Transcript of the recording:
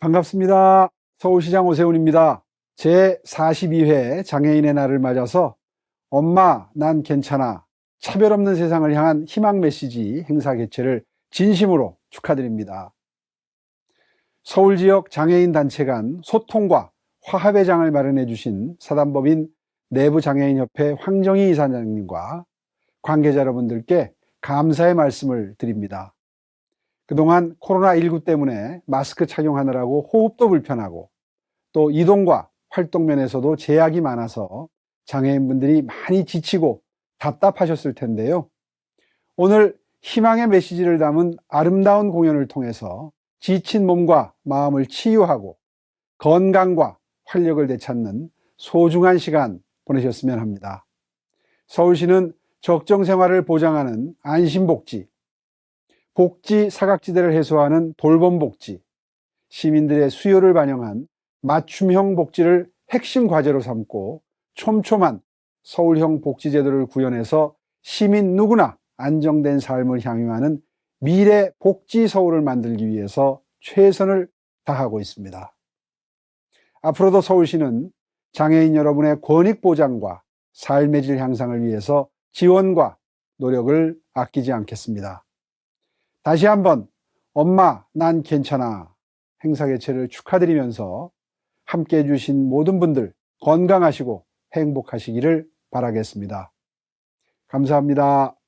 반갑습니다. 서울시장 오세훈입니다. 제 42회 장애인의 날을 맞아서 엄마, 난 괜찮아. 차별 없는 세상을 향한 희망 메시지 행사 개최를 진심으로 축하드립니다. 서울 지역 장애인 단체 간 소통과 화합의 장을 마련해 주신 사단법인 내부장애인협회 황정희 이사장님과 관계자 여러분들께 감사의 말씀을 드립니다. 그동안 코로나19 때문에 마스크 착용하느라고 호흡도 불편하고 또 이동과 활동 면에서도 제약이 많아서 장애인분들이 많이 지치고 답답하셨을 텐데요. 오늘 희망의 메시지를 담은 아름다운 공연을 통해서 지친 몸과 마음을 치유하고 건강과 활력을 되찾는 소중한 시간 보내셨으면 합니다. 서울시는 적정 생활을 보장하는 안심복지, 복지 사각지대를 해소하는 돌봄 복지, 시민들의 수요를 반영한 맞춤형 복지를 핵심 과제로 삼고 촘촘한 서울형 복지제도를 구현해서 시민 누구나 안정된 삶을 향유하는 미래 복지 서울을 만들기 위해서 최선을 다하고 있습니다. 앞으로도 서울시는 장애인 여러분의 권익 보장과 삶의 질 향상을 위해서 지원과 노력을 아끼지 않겠습니다. 다시 한번 엄마 난 괜찮아 행사 개최를 축하드리면서 함께 해주신 모든 분들 건강하시고 행복하시기를 바라겠습니다. 감사합니다.